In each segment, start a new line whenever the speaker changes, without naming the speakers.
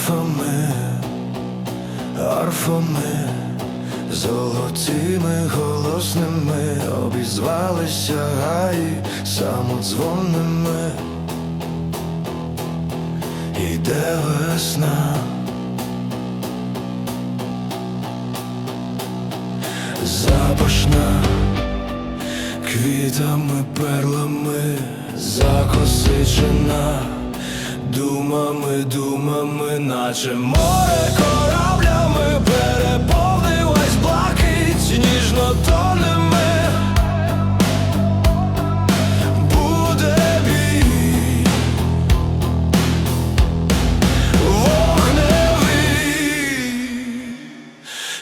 арфами, арфами, золотими голосними обізвалися гаї самодзвонними. Іде весна. Запашна квітами перлами закосичена думами, думами, наче море кораблями переповнилась блакить ніжно тонеми. Буде бій вогневий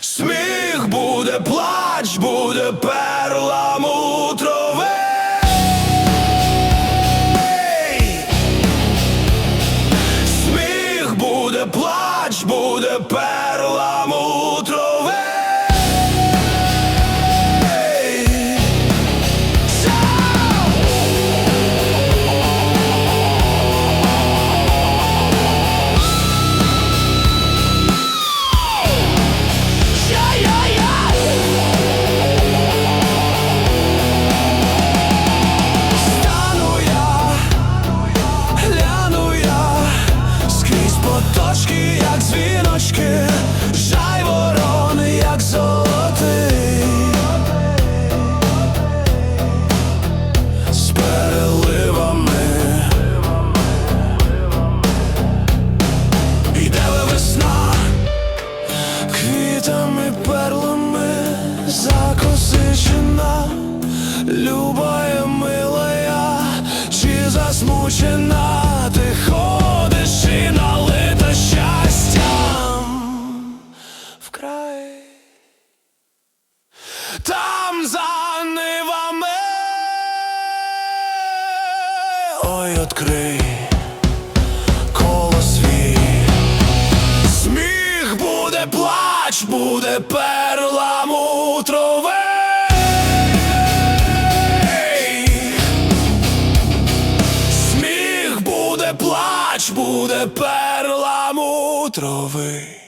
Сміх буде, плач буде перламутровий закосичена, любая милая, чи засмучена, ти ходиш і налита щастям вкрай. Там за нивами, ой, открий буде, плач буде перламутровий. Плач буде перламутровий.